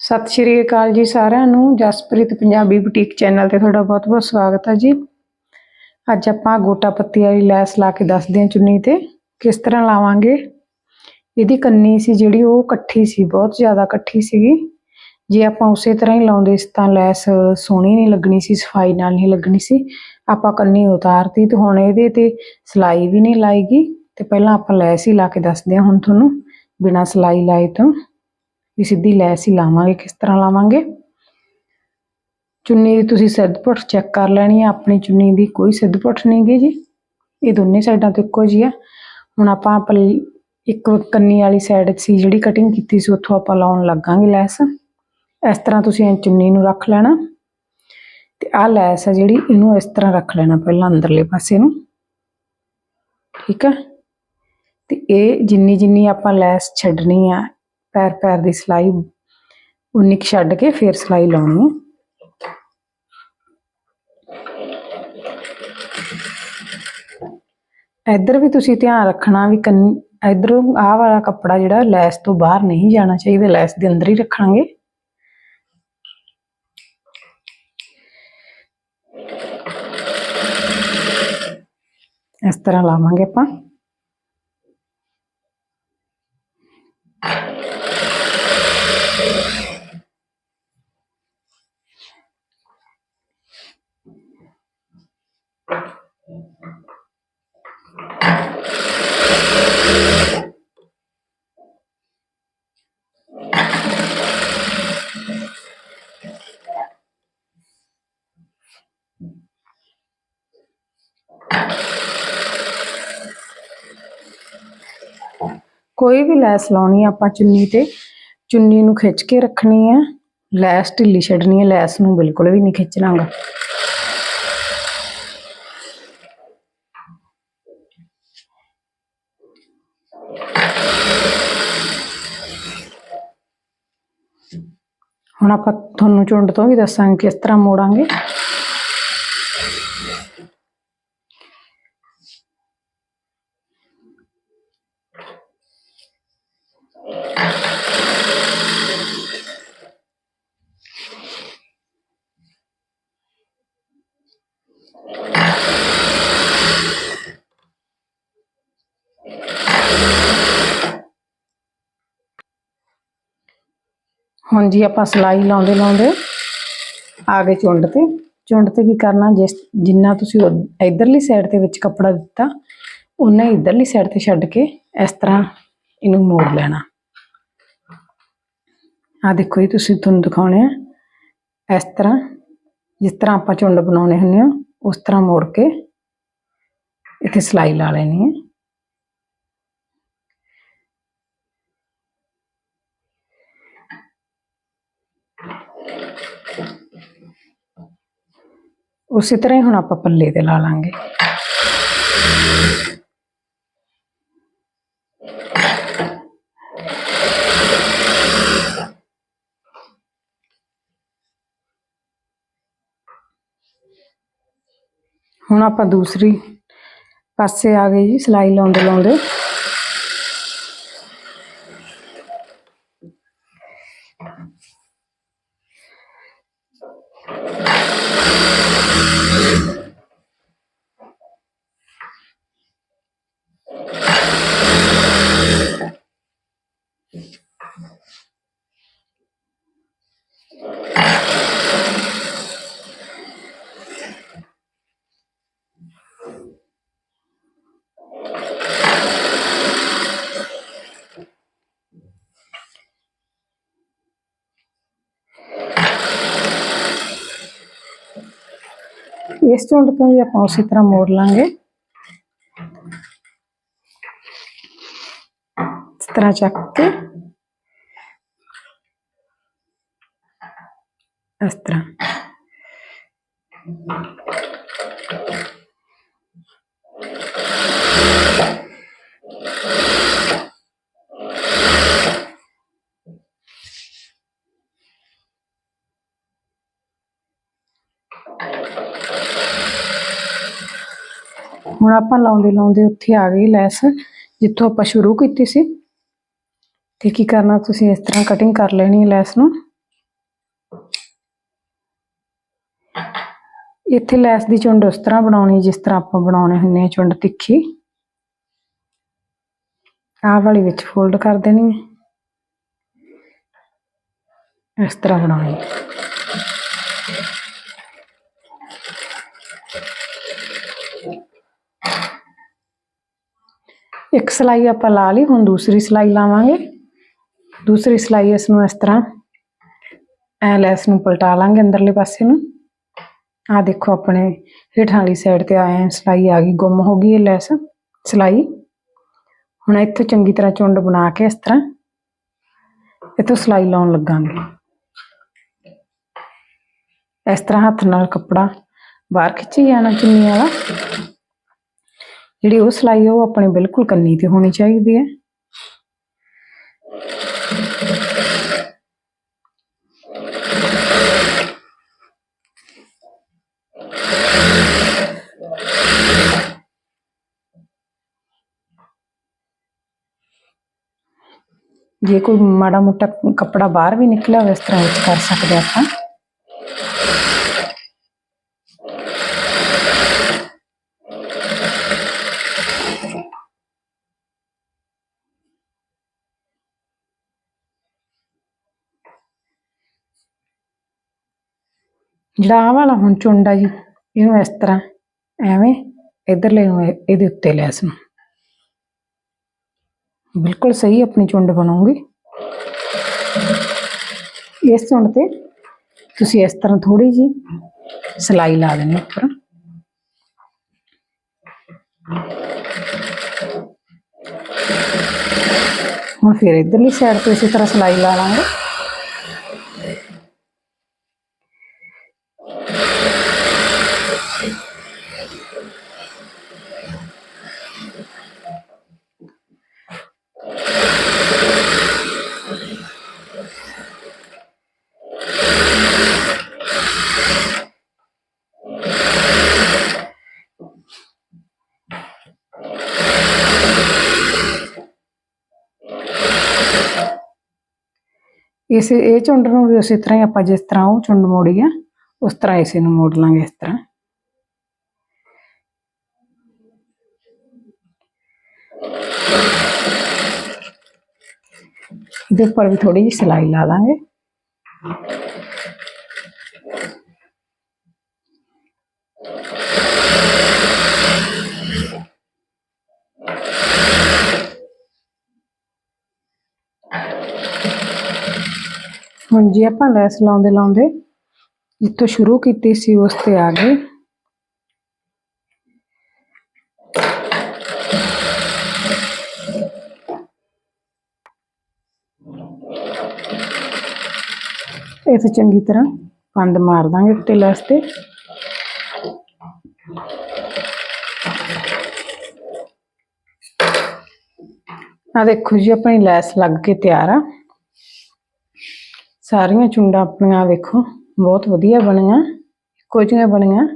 ਸਤਿ ਸ਼੍ਰੀ ਅਕਾਲ ਜੀ ਸਾਰਿਆਂ ਨੂੰ। ਜਸਪ੍ਰੀਤ ਪੰਜਾਬੀ ਬੁਟੀਕ ਚੈਨਲ ਤੇ ਤੁਹਾਡਾ ਬਹੁਤ-ਬਹੁਤ ਸਵਾਗਤ ਹੈ ਜੀ। ਅੱਜ ਆਪਾਂ ਗੋਟਾ ਪੱਤੀ ਵਾਲੀ ਲੈਸ ਲਾ ਕੇ ਦੱਸਦੇ ਹਾਂ ਚੁੰਨੀ ਤੇ, ਕਿਸ ਤਰ੍ਹਾਂ ਲਾਵਾਂਗੇ। ਇਹਦੀ ਕੰਨੀ ਸੀ ਜਿਹੜੀ, ਉਹ ਇਕੱਠੀ ਸੀ, ਬਹੁਤ ਜ਼ਿਆਦਾ ਇਕੱਠੀ ਸੀਗੀ। ਜੇ ਆਪਾਂ ਉਸੇ ਤਰ੍ਹਾਂ ਹੀ ਲਾਉਂਦੇ ਸੀ ਤਾਂ ਲੈਸ ਸੋਹਣੀ ਨਹੀਂ ਲੱਗਣੀ ਸੀ, ਸਫ਼ਾਈ ਨਾਲ ਨਹੀਂ ਲੱਗਣੀ ਸੀ। ਆਪਾਂ ਕੰਨੀ ਉਤਾਰਤੀ ਤੇ ਹੁਣ ਇਹਦੇ ਤੇ ਸਲਾਈ ਵੀ ਨਹੀਂ ਲਾਏਗੀ ਤੇ ਪਹਿਲਾਂ ਆਪਾਂ ਲੈਸ ਹੀ ਲਾ ਕੇ ਦੱਸਦੇ ਹਾਂ ਹੁਣ ਤੁਹਾਨੂੰ, ਬਿਨਾਂ ਸਲਾਈ ਲਾਏ ਤੋਂ। ਵੀ ਸਿੱਧੀ ਲੈਸ ਹੀ ਲਾਵਾਂਗੇ, ਕਿਸ ਤਰ੍ਹਾਂ ਲਾਵਾਂਗੇ? ਚੁੰਨੀ ਦੀ ਤੁਸੀਂ ਸਿੱਧ ਪੁੱਠ ਚੈੱਕ ਕਰ ਲੈਣੀ ਹੈ ਆਪਣੀ ਚੁੰਨੀ ਦੀ ਕੋਈ ਸਿੱਧ ਪੁੱਠ ਨਹੀਂ ਗੀ ਜੀ। ਇਹ ਦੋਨੇ ਸਾਈਡਾਂ ਤੋਂ ਇੱਕੋ ਜਿਹੀ ਆ। ਹੁਣ ਆਪਾਂ ਪਲ- ਇੱਕ ਕੰਨੀ ਵਾਲੀ ਸਾਈਡ ਸੀ ਜਿਹੜੀ ਕਟਿੰਗ ਕੀਤੀ ਸੀ, ਉੱਥੋਂ ਆਪਾਂ ਲਾਉਣ ਲੱਗਾਂਗੇ ਲੈਸ। ਇਸ ਤਰ੍ਹਾਂ ਤੁਸੀਂ ਇਹ ਚੁੰਨੀ ਨੂੰ ਰੱਖ ਲੈਣਾ। ਤੇ ਆਹ ਲੈਸ ਆ ਜਿਹੜੀ, ਇਹਨੂੰ ਇਸ ਤਰ੍ਹਾਂ ਰੱਖ ਲੈਣਾ ਪਹਿਲਾਂ ਅੰਦਰਲੇ ਪਾਸੇ ਨੂੰ। ਠੀਕ ਹੈ ਤੇ ਇਹ ਜਿੰਨੀ ਜਿੰਨੀ ਆਪਾਂ ਲੈਸ ਛੱਡਣੀ ਆ ਪੈਰ ਪੈਰ ਦੀ ਸਲਾਈ ਉਨੀ ਕੁ ਛੱਡ ਕੇ ਫਿਰ ਸਲਾਈ ਲਾਉਣੀ ਹੈ ਇੱਧਰ ਵੀ ਤੁਸੀਂ ਧਿਆਨ ਰੱਖਣਾ ਵੀ ਕੰਨ ਇੱਧਰੋਂ ਆਹ ਵਾਲਾ ਕੱਪੜਾ ਜਿਹੜਾ ਲੈਸ ਤੋਂ ਬਾਹਰ ਨਹੀਂ ਜਾਣਾ ਚਾਹੀਦਾ ਲੈਸ ਦੇ ਅੰਦਰ ਹੀ ਰੱਖਾਂਗੇ ਇਸ ਤਰ੍ਹਾਂ ਲਾਵਾਂਗੇ ਆਪਾਂ ਕੋਈ ਵੀ ਲੈਸ ਲਾਉਣੀ ਆ ਆਪਾਂ ਚੁੰਨੀ ਤੇ ਚੁੰਨੀ ਨੂੰ ਖਿੱਚ ਕੇ ਰੱਖਣੀ ਹੈ ਲੈਸ ਢਿੱਲੀ ਛੱਡਣੀ ਹੈ ਲੈਸ ਨੂੰ ਬਿਲਕੁਲ ਵੀ ਨਹੀਂ ਖਿੱਚਣਾਗਾ ਹੁਣ ਆਪਾਂ ਤੁਹਾਨੂੰ ਚੁੰਡ ਤੋਂ ਵੀ ਦੱਸਾਂਗੇ ਕਿਸ ਤਰ੍ਹਾਂ ਮੋੜਾਂਗੇ ਹੁਣ ਜੀ ਆਪਾਂ ਸਲਾਈ ਲਾਉਂਦੇ ਲਾਉਂਦੇ ਆ ਗਏ ਚੁੰਡ ਤੇ। ਚੁੰਡ ਤੇ ਕੀ ਕਰਨਾ, ਜਿਸ ਜਿੰਨਾ ਤੁਸੀਂ ਇਧਰਲੀ ਸਾਈਡ ਤੇ ਵਿੱਚ ਕੱਪੜਾ ਦਿੱਤਾ ਉਨਾ ਹੀ ਇਧਰਲੀ ਸਾਈਡ ਤੇ ਛੱਡ ਕੇ ਇਸ ਤਰ੍ਹਾਂ ਇਹਨੂੰ ਮੋੜ ਲੈਣਾ। ਆ ਦੇਖੋ ਜੀ, ਤੁਸੀਂ ਤੁਹਾਨੂੰ ਦਿਖਾਉਣੇ ਆ। ਇਸ ਤਰ੍ਹਾਂ, ਜਿਸ ਤਰ੍ਹਾਂ ਆਪਾਂ ਚੁੰਡ ਬਣਾਉਣੇ ਹੁੰਦੇ ਆ ਉਸ ਤਰ੍ਹਾਂ ਮੋੜ ਕੇ ਇੱਥੇ ਸਲਾਈ ਲਾ ਲੈਣੀ ਹੈ ਉਸੇ ਤਰ੍ਹਾਂ ਹੀ ਹੁਣ ਆਪਾਂ ਪੱਲੇ ਤੇ ਲਾ ਲਾਂਗੇ ਹੁਣ ਆਪਾਂ ਦੂਸਰੀ ਪਾਸੇ ਆ ਗਏ ਜੀ ਸਲਾਈ ਲਾਉਂਦੇ ਲਾਉਂਦੇ ਇਸ ਝੁੰਡ ਤੋਂ ਵੀ ਆਪਾਂ ਉਸੇ ਤਰ੍ਹਾਂ ਮੋੜ ਲਾਂਗੇ ਇਸ ਤਰ੍ਹਾਂ ਚੱਕ ਕੇ ਇਸ ਤਰ੍ਹਾਂ ਹੁਣ ਆਪਾਂ ਲਾਉਂਦੇ ਲਾਉਂਦੇ ਉੱਥੇ ਆ ਗਈ ਲੈਸ, ਜਿੱਥੋਂ ਆਪਾਂ ਸ਼ੁਰੂ ਕੀਤੀ ਸੀ। ਤੇ ਕੀ ਕਰਨਾ ਤੁਸੀਂ ਇਸ ਤਰ੍ਹਾਂ ਕਟਿੰਗ ਕਰ ਲੈਣੀ ਹੈ ਲੈਸ ਨੂੰ। ਇੱਥੇ ਲੈਸ ਦੀ ਚੁੰਡ ਉਸ ਤਰ੍ਹਾਂ ਬਣਾਉਣੀ, ਜਿਸ ਤਰ੍ਹਾਂ ਆਪਾਂ ਬਣਾਉਣੇ ਹੁੰਦੇ ਆ ਚੁੰਡ ਤਿੱਖੀ। ਆਹ ਵਾਲੀ ਵਿੱਚ ਫੋਲਡ ਕਰ ਦੇਣੀ ਹੈ। ਇਸ ਤਰ੍ਹਾਂ ਬਣਾਉਣੀ ਇੱਕ ਸਲਾਈ ਆਪਾਂ ਲਾ ਲਈ ਹੁਣ ਦੂਸਰੀ ਸਲਾਈ ਲਾਵਾਂਗੇ ਦੂਸਰੀ ਸਲਾਈ ਇਸ ਨੂੰ ਇਸ ਤਰ੍ਹਾਂ ਐ ਲੈਸ ਨੂੰ ਪਲਟਾ ਲਾਂਗੇ ਅੰਦਰਲੇ ਪਾਸੇ ਨੂੰ ਆ ਦੇਖੋ ਆਪਣੇ ਹੇਠਾਂ ਵਾਲੀ ਸਾਈਡ ਤੇ ਆਏ ਸਲਾਈ ਆ ਗਈ ਗੁੰਮ ਹੋ ਗਈ ਇਹ ਲੈਸ ਸਲਾਈ ਹੁਣ ਇੱਥੇ ਚੰਗੀ ਤਰ੍ਹਾਂ ਚੁੰਡ ਬਣਾ ਕੇ ਇਸ ਤਰ੍ਹਾਂ ਇੱਥੋਂ ਸਲਾਈ ਲਾਉਣ ਲੱਗਾਂਗੇ ਇਸ ਤਰ੍ਹਾਂ ਹੱਥ ਨਾਲ ਕੱਪੜਾ ਬਾਹਰ ਖਿੱਚੀ ਜਾਣਾ ਚੁੰਨੀ ਵਾਲਾ ਜਿਹੜੀ ਉਹ ਸਲਾਈ ਆ ਉਹ ਆਪਣੇ ਬਿਲਕੁਲ ਕੰਨੀ ਤੇ ਹੋਣੀ ਚਾਹੀਦੀ ਹੈ ਜੇ ਕੋਈ ਮਾੜਾ ਮੋਟਾ ਕੱਪੜਾ ਬਾਹਰ ਵੀ ਨਿਕਲਿਆ ਹੋਵੇ ਇਸ ਤਰ੍ਹਾਂ ਵਿੱਚ ਕਰ ਸਕਦੇ ਆਪਾਂ ਜਿਹੜਾ ਆਹ ਵਾਲਾ ਹੁਣ ਚੁੰਡਾ ਜੀ, ਇਹਨੂੰ ਇਸ ਤਰ੍ਹਾਂ ਐਵੇਂ ਇਧਰਲੇ ਨੂੰ ਇਹਦੇ ਉੱਤੇ ਲੈਸ ਨੂੰ ਬਿਲਕੁਲ ਸਹੀ ਆਪਣੀ ਚੁੰਡ ਬਣਾਉਂਗੀ ਇਸ ਚੁੰਡ ਤੇ ਤੁਸੀਂ ਇਸ ਤਰ੍ਹਾਂ ਥੋੜੀ ਜੀ ਸਲਾਈ ਲਾ ਦੇਣੀ ਉੱਪਰ। ਹੁਣ ਫਿਰ ਇਧਰਲੀ ਸਾਈਡ ਤੋਂ ਇਸੇ ਤਰ੍ਹਾਂ ਸਲਾਈ ਲਾ ਲਾਂਗੇ। ਇਸੇ ਇਹ ਚੁੰਡ ਨੂੰ ਵੀ ਉਸੇ ਤਰ੍ਹਾਂ ਹੀ ਆਪਾਂ ਜਿਸ ਤਰ੍ਹਾਂ ਉਹ ਚੁੰਡ ਮੋੜੀ ਆ ਉਸ ਤਰ੍ਹਾਂ ਇਸੇ ਨੂੰ ਮੋੜ ਲਾਂਗੇ ਇਸ ਤਰ੍ਹਾਂ ਇਹਦੇ ਉੱਪਰ ਵੀ ਥੋੜੀ ਜਿਹੀ ਸਿਲਾਈ ਲਾ ਦਾਂਗੇ ਹੁਣ ਜੀ ਆਪਾਂ ਲੈਸ ਲਾਉਂਦੇ ਲਾਉਂਦੇ ਜਿੱਥੋਂ ਸ਼ੁਰੂ ਕੀਤੀ ਸੀ ਉਸ ਤੇ ਆ ਗਏ ਇਥੇ ਚੰਗੀ ਤਰ੍ਹਾਂ ਬੰਦ ਮਾਰ ਦਾਂਗੇ ਉੱਤੇ ਲੈਸ ਤੇ ਆ ਦੇਖੋ ਜੀ ਆਪਣੀ ਲੈਸ ਲੱਗ ਕੇ ਤਿਆਰ ਆ ਸਾਰੀਆਂ ਚੁੰਡਾਂ ਆਪਣੀਆਂ ਵੇਖੋ, ਬਹੁਤ ਵਧੀਆ ਬਣੀਆਂ, ਇੱਕੋ ਜਿਹੀਆਂ ਬਣੀਆਂ।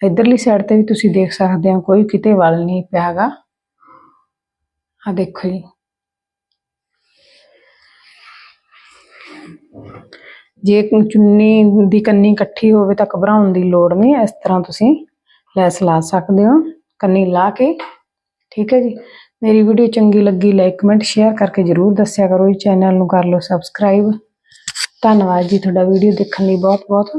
ਇਧਰਲੀ ਸਾਈਡ ਤੇ ਵੀ ਤੁਸੀਂ ਦੇਖ ਸਕਦੇ ਹੋ, ਕੋਈ ਕਿਤੇ ਵਲ ਨਹੀਂ ਪਿਆਗਾ ਆ ਦੇਖੋ ਜੀ। ਜੇ ਚੁੰਨੀ ਦੀ ਕੰਨੀ ਇਕੱਠੀ ਹੋਵੇ ਤਾਂ ਘਬਰਾਉਣ ਦੀ ਲੋੜ ਨਹੀਂ, ਇਸ ਤਰ੍ਹਾਂ ਤੁਸੀਂ ਲੈਸ ਲਾ ਸਕਦੇ ਹੋ, ਕੰਨੀ ਲਾ ਕੇ। ਠੀਕ ਹੈ ਜੀ। ਮੇਰੀ ਵੀਡੀਓ ਚੰਗੀ ਲੱਗੀ ਲਾਈਕ ਕਮੈਂਟ ਸ਼ੇਅਰ ਕਰਕੇ ਜਰੂਰ ਦੱਸਿਆ ਕਰੋ ਜੀ ਚੈਨਲ ਨੂੰ ਕਰ ਲਓ ਸਬਸਕ੍ਰਾਈਬ ਧੰਨਵਾਦ ਜੀ ਤੁਹਾਡਾ ਵੀਡੀਓ ਦੇਖਣ ਲਈ ਬਹੁਤ ਬਹੁਤ